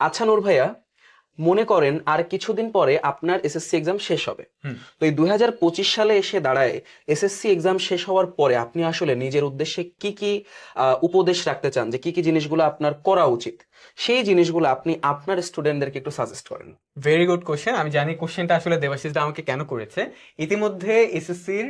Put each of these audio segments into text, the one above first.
আচ্ছা নূর ভাইয়া মনে করেন আর কিছুদিন পরে আপনার এসএসসি এক্সাম শেষ হবে। তো এই দুই সালে এসে দাঁড়ায় এসএসসি এক্সাম শেষ হওয়ার পরে আপনি আসলে নিজের উদ্দেশ্যে কি কি উপদেশ রাখতে চান? যে কি কি জিনিসগুলো আপনার করা উচিত? সেই জিনিসগুলো আপনি আপনার স্টুডেন্টদেরকে একটু সাজেস্ট করেন। ভেরি গুড কোশ্চেন আমি জানি কোশ্চেনটা আসলে দেবাশিসটা আমাকে কেন করেছে। ইতিমধ্যে এসএসসির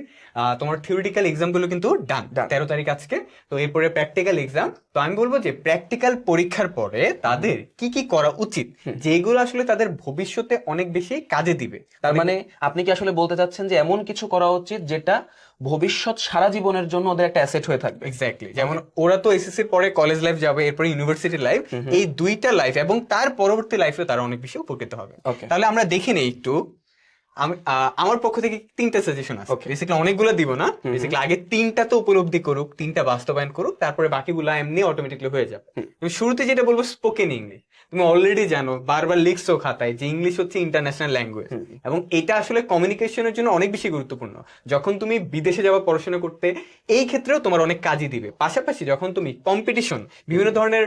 তোমার থিওরিটিক্যাল এক্সামগুলো কিন্তু ডান তেরো তারিখ আজকে। তো এরপরে প্র্যাকটিক্যাল এক্সাম তো আমি বলব যে প্র্যাকটিক্যাল পরীক্ষার পরে তাদের কি কি করা উচিত? যেগুলো আসলে তাদের ভবিষ্যতে অনেক বেশি কাজে দিবে। তার মানে আপনি কি আসলে বলতে চাচ্ছেন যে এমন কিছু করা উচিত যেটা ভবিষ্যৎ সারা জীবনের জন্য ওদের একটা অ্যাসেট হয়ে থাকবে? এক্স্যাক্টলি যেমন ওরা তো এসএসসির পরে কলেজ লাইফ যাবে এরপরে ইউনিভার্সিটি লাইফ এই দুইটা লাইফ এবং তার পরবর্তী লাইফে তারা অনেক বেশি উপকৃত হবে। তাহলে আমরা দেখি নেই একটু। আমি আমার পক্ষ থেকে তিনটা সাজেশন আছে. বেসিক্যালি অনেকগুলো দিব না। বেসিক্যালি আগে তিনটা তো উপলব্ধি করুক তিনটা বাস্তবায়ন করুক তারপরে বাকিগুলো এমনি অটোমেটিকলি হয়ে যাবে। শুরুতে যেটা বলব স্পোকেন ইংলিশ তুমি অলরেডি জানো বারবার লিখছো খাতায় যে ইংলিশ হচ্ছে ইন্টারন্যাশনাল ল্যাঙ্গুয়েজ এবং এটা আসলে কমিউনিকেশনের জন্য অনেক বেশি গুরুত্বপূর্ণ। যখন তুমি বিদেশে যাওয়া পড়াশোনা করতে এই ক্ষেত্রেও তোমার অনেক কাজই দিবে। পাশাপাশি যখন তুমি কম্পিটিশন বিভিন্ন ধরনের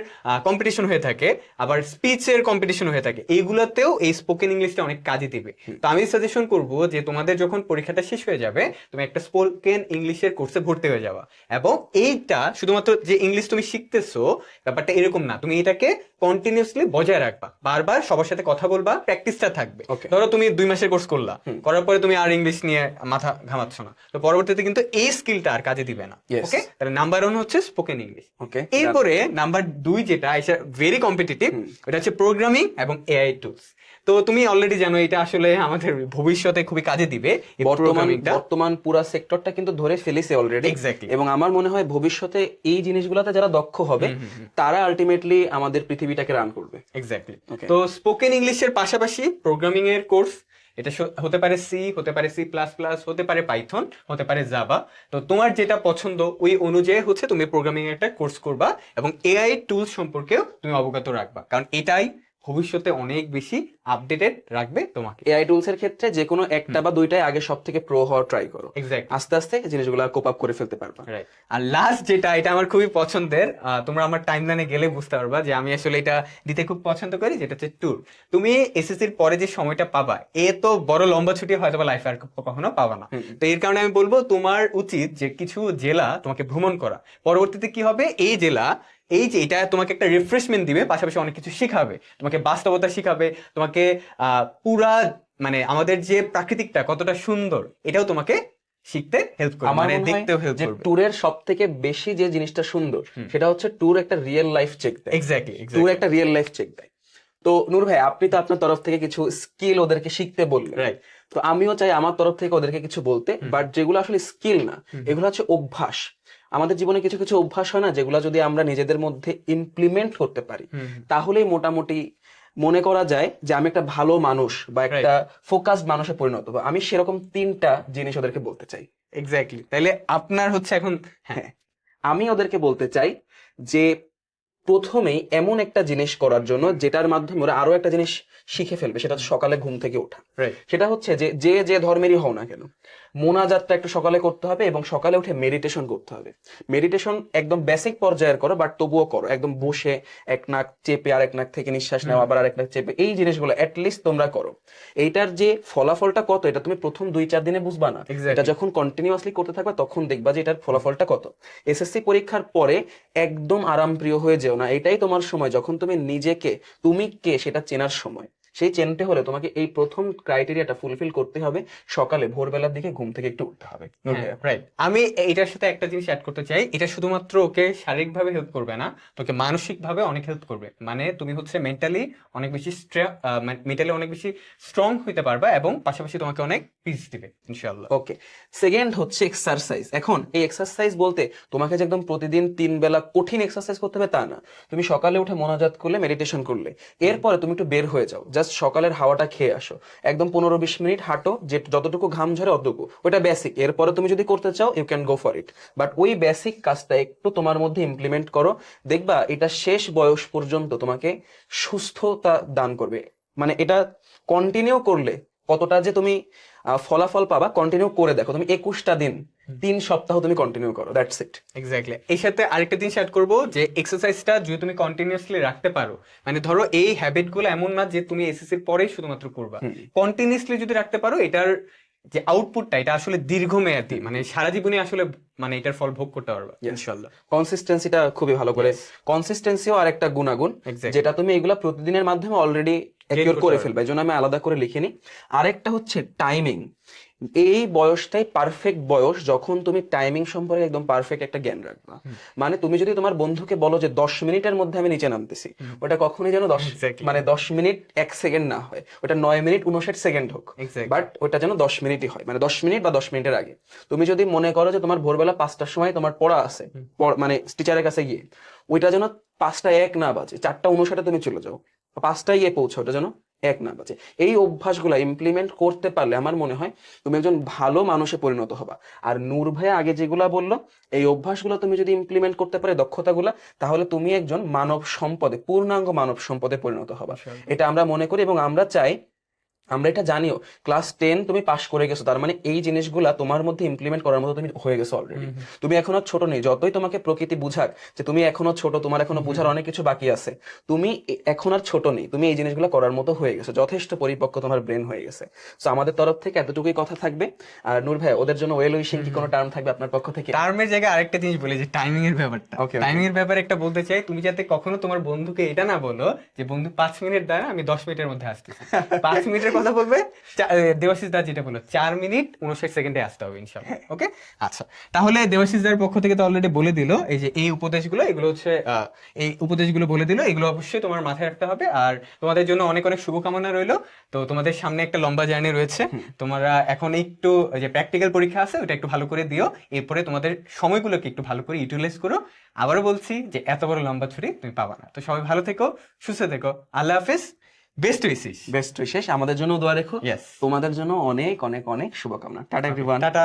কম্পিটিশন হয়ে থাকে আবার স্পিচের কম্পিটিশন হয়ে থাকে এইগুলোতেও এই স্পোকেন ইংলিশটা অনেক কাজে দিবে। তো আমি সাজেশন করব যে তোমাদের যখন পরীক্ষাটা শেষ হয়ে যাবে তুমি একটা স্পোকেন ইংলিশের কোর্সে ভর্তি হয়ে যাওয়া। এবং এইটা শুধুমাত্র যে ইংলিশ তুমি শিখতেছো ব্যাপারটা এরকম না। তুমি এটাকে কন্টিনিউসলি বজায় রাখবা। বারবার সবার সাথে কথা বলবা প্র্যাকটিসটা থাকবে. ধরো তুমি দুই মাসের কোর্স করলা। করার পরে তুমি আর ইংলিশ নিয়ে মাথা ঘামাচ্ছ না। তো পরবর্তীতে কিন্তু এই স্কিলটা আর কাজে দিবে না. ওকে তাহলে নাম্বার ওয়ান হচ্ছে স্পোকেন ইংলিশ ওকে এরপরে নাম্বার দুই যেটা এটা ভেরি কম্পিটিটিভ এটা হচ্ছে প্রোগ্রামিং এবং এআই টুলস তো তুমি অলরেডি জানো এটা আসলে আমাদের ভবিষ্যতে খুবই কাজে দিবে বর্তমান বর্তমান পুরা সেক্টরটা কিন্তু ধরে ফেলেছে অলরেডি Exactly. এবং আমার মনে হয় ভবিষ্যতে এই জিনিসগুলোতে যারা দক্ষ হবে তারা আলটিমেটলি আমাদের পৃথিবীটাকে রান করবে। এক্স্যাক্টলি তো স্পোকেন ইংলিশের পাশাপাশি প্রোগ্রামিং এর কোর্স এটা হতে পারে সি হতে পারে সি প্লাস প্লাস হতে পারে পাইথন হতে পারে জাভা তো তোমার যেটা পছন্দ ওই অনুযায়ী হচ্ছে তুমি প্রোগ্রামিং একটা কোর্স করবা এবং এআই টুলস সম্পর্কেও তুমি অবগত রাখবা। কারণ এটাই ভবিষ্যতে অনেক বেশি আপডেটেড রাখবে তোমাকে। এআই টুলস এর ক্ষেত্রে যে কোনো একটা বা দুইটাই আগে সব থেকে প্রো হওয়ার ট্রাই করো। আস্তে আস্তে জিনিসগুলো কোপ আপ করে ফেলতে পারবা। রাইট আর লাস্ট যেটা এটা আমার খুবই পছন্দের তোমরা আমার টাইম লাইনে গেলে বুঝতে পারবা যে আমি আসলে এটা দিতে খুব পছন্দ করি যেটা হচ্ছে ট্যুর তুমি এসএসসির পরে যে সময়টা পাবা এ তো বড় লম্বা ছুটি হয়তো বা লাইফে আর কখনো পাবা না। তো এর কারণে আমি বলব তোমার উচিত যে কিছু জেলা তোমাকে ভ্রমণ করা। পরবর্তীতে কি হবে? এই জেলা এই যে এটা তোমাকে একটা রিফ্রেশমেন্ট দিবে পাশাপাশি অনেক কিছু শিখাবে। তোমাকে বাস্তবতা শিখাবে তোমাকে পুরা মানে আমাদের যে প্রাকৃতিকটা কতটা সুন্দর এটাও তোমাকে শিখতে হেল্প করবে মানে দেখতেও হেল্প করবে। ট্যুরের সব থেকে বেশি যে জিনিসটা সুন্দর সেটা হচ্ছে ট্যুর একটা রিয়েল লাইফ চেক দেয়। এক্স্যাক্টলি ট্যুর একটা রিয়েল লাইফ চেক দেয়। তো নূর ভাই আপনি তো আপনার তরফ থেকে কিছু স্কিল ওদেরকে শিখতে বললেন। রাইট তো আমিও চাই আমার তরফ থেকে ওদেরকে কিছু বলতে বাট যেগুলো আসলে স্কিল না এগুলো হচ্ছে অভ্যাস। আমাদের জীবনে কিছু কিছু অভ্যাস হয় না যেগুলো যদি আমরা নিজেদের মধ্যে ইমপ্লিমেন্ট করতে পারি তাহলেই মোটামুটি মনে করা যায় যে আমি একটা ভালো মানুষ বা একটা ফোকাসড মানুষে পরিণত হব। আমি সেরকম তিনটা জিনিস ওদেরকে বলতে চাই। এক্স্যাক্টলি তাইলে আপনার হচ্ছে এখন হ্যাঁ। আমি ওদেরকে বলতে চাই যে প্রথমেই এমন একটা জিনিস করার জন্য যেটার মাধ্যমে ওরা আরও একটা জিনিস শিখে ফেলবে সেটা সকালে ঘুম থেকে ওঠা। সেটা হচ্ছে যে যে যে ধর্মেরই হও না কেন মোনাজাতটা একটু সকালে করতে হবে এবং সকালে উঠে মেডিটেশন করতে হবে। মেডিটেশন একদম বেসিক পর্যায়ের করো বাট তবুও করো। একদম বসে এক নাক চেপে আর এক নাক থেকে নিঃশ্বাস নেওয়া আবার আরেক নাক চেপে এই জিনিসগুলো লিস্ট তোমরা করো। এইটার যে ফলাফলটা কত এটা তুমি প্রথম দুই চার দিনে বুঝবা না। এটা যখন কন্টিনিউয়াসলি করতে থাকবে তখন দেখবা যে এটার ফলাফলটা কত। এসএসসি পরীক্ষার পরে একদম আরামপ্রিয় হয়ে যেও। না। এটাই তোমার সময়। যখন তুমি নিজেকে তুমি কে সেটা চেনার সময়। সেই চেনতে হলে তোমাকে এই প্রথম ক্রাইটেরিয়াটা ফুলফিল করতে হবে। সকালে ভোরবেলার দিকে ঘুম থেকে একটু উঠতে হবে। রাইট আমি এটার সাথে একটা জিনিস অ্যাড করতে চাই। এটা শুধুমাত্র ওকে শারীরিকভাবে হেল্প করবে না তোকে মানসিকভাবে অনেক হেল্প করবে। মানে তুমি হচ্ছে মেন্টালি অনেক বেশি মেন্টালি অনেক বেশি স্ট্রং হইতে পারবা এবং পাশাপাশি তোমাকে অনেক পিস দিবে ইনশাআল্লাহ ওকে সেকেন্ড হচ্ছে এক্সারসাইজ এখন এই এক্সারসাইজ বলতে তোমাকে যে একদম প্রতিদিন তিন বেলা কঠিন এক্সারসাইজ করতে হবে তা না। তুমি সকালে উঠে মোনাজাত করলে মেডিটেশন করলে। এরপরে তুমি একটু বের হয়ে যাও। জাস্ট সকালের হাওয়াটা খেয়ে আসো। একদম পনেরো বিশ মিনিট হাঁটো, যে যতটুকু ঘাম ঝরে অতটুকু। ওটা বেসিক এরপরে তুমি যদি করতে চাও you can go for it but ওই বেসিক কাজটা একটু তোমার মধ্যে ইমপ্লিমেন্ট করো। দেখবা, এটা শেষ বয়স পর্যন্ত তোমাকে সুস্থতা দান করবে। মানে এটা কন্টিনিউ করলে কতটা যে তুমি ফলাফল পাবা কন্টিনিউ করে দেখো। তুমি একুশটা দিন তিন সপ্তাহ তুমি কন্টিনিউ করো দ্যাটস ইট এক্স্যাক্টলি এই সাথে আরেকটা জিনিস অ্যাড করব যে এক্সারসাইজটা যদি তুমি কন্টিনিউয়াসলি রাখতে পারো মানে ধরো এই হ্যাবিটগুলো এমন না যে তুমি এসএসসির পরেই শুধুমাত্র করবা। কন্টিনিউয়াসলি যদি রাখতে পারো এটার যে আউটপুটটা এটা আসলে দীর্ঘমেয়াদী মানে সারা জীবনে আসলে মানে এটার ফল ভোগ করতে পারবা ইনশাল্লাহ কনসিস্টেন্সিটা খুবই ভালো করে। কনসিস্টেন্সিও আর একটা গুণাগুণ যেটা তুমি এগুলা প্রতিদিনের মাধ্যমে অলরেডি করতে করে। ফেলবে এই জন্য আমি আলাদা করে লিখিনি আরেকটা হচ্ছে টাইমিং এই বয়সটাই পারফেক্ট বয়স যখন তুমি টাইমিং সম্পর্কে একদম পারফেক্ট একটা জ্ঞান রাখবা। মানে তুমি যদি তোমার বন্ধুকে বলো যে দশ মিনিটের মধ্যে আমি নিচে নামতেছি ওটা কখনোই যেন দশ. মানে দশ মিনিট এক সেকেন্ড না হয়। ওটা নয় মিনিট উনষাট সেকেন্ড হোক। বাট ওটা যেন দশ মিনিটই হয়। মানে দশ মিনিট বা দশ মিনিটের আগে। তুমি যদি মনে করো যে তোমার ভোরবেলা পাঁচটার সময় তোমার পড়া আছে পড়- মানে টিচারের কাছে গিয়ে ওইটা যেন পাঁচটা এক না বাজে চারটা উনষাটে তুমি চলে যাও। পাঁচটায় এ পৌঁছো ওটা যেন এক না বাজে। এই অভ্যাসগুলো ইমপ্লিমেন্ট করতে পারলে আমার মনে হয় তুমি একজন ভালো মানুষে পরিণত হবা। আর নূর ভাইয়া আগে যেগুলা বলল এই অভ্যাসগুলো তুমি যদি ইমপ্লিমেন্ট করতে পারে দক্ষতাগুলো তাহলে তুমি একজন মানব সম্পদে পূর্ণাঙ্গ মানব সম্পদে পরিণত হবা। এটা আমরা মনে করি এবং আমরা চাই আমরা এটা জানিও ক্লাস টেন তুমি পাশ করে গেছো তার মানে এই জিনিসগুলা তোমার মধ্যে ইমপ্লিমেন্ট করার মতো তুমি হয়ে গেছো অলরেডি তুমি এখনও ছোট নেই যতই তোমাকে প্রকৃতি বুঝাক যে তুমি এখনও ছোট তোমার এখনও বুঝার অনেক কিছু বাকি আছে তুমি এখন আর ছোট নেই তুমি এই জিনিসগুলো করার মতো হয়ে গেছো যথেষ্ট পরিপক্ক তোমার ব্রেন হয়ে গেছে। তো আমাদের তরফ থেকে এতটুকুই কথা থাকবে। আর নূর ভাই ওদের জন্য ওয়েল উইশিং কি কোনো টার্ম থাকবে আপনার পক্ষ থেকে? টার্মের জায়গায় আরেকটা জিনিস বলি যে টাইমিং এর ব্যাপারটা। Okay. টাইমিং এর ব্যাপারে একটা বলতে চাই তুমি যাতে কখনো তোমার বন্ধুকে এটা না বলো যে বন্ধু পাঁচ মিনিট দ্বারা আমি দশ মিনিটের মধ্যে আসতেছি। পাঁচ মিনিটের কথা বলবে। দেবাশিস দা যেটা বলল চার মিনিট উনষাট সেকেন্ডে আসতে হবে ইনশাল্লাহ ওকে? আচ্ছা তাহলে দেবাশিস দার পক্ষ থেকে তো অলরেডি বলে দিল এই যে এই উপদেশগুলো এগুলো হচ্ছে এই উপদেশগুলো বলে দিল এগুলো অবশ্যই তোমার মাথায় রাখতে হবে। আর তোমাদের জন্য অনেক অনেক শুভকামনা রইল। তো তোমাদের সামনে একটা লম্বা জার্নি রয়েছে। তোমরা এখন একটু যে প্র্যাকটিক্যাল পরীক্ষা আছে ওটা একটু ভালো করে দিও। এরপরে তোমাদের সময়গুলোকে একটু ভালো করে ইউটিলাইজ করো। আবারও বলছি যে এত বড় লম্বা ছুরি তুমি পাবা না। তো সবাই ভালো থেকো সুস্থ থেকো। আল্লাহ হাফিজ। বেস্ট উইসিস বেস্ট উইশেষ আমাদের জন্য দোয়া রেখো। তোমাদের জন্য অনেক অনেক অনেক শুভকামনা। Tata everyone tata.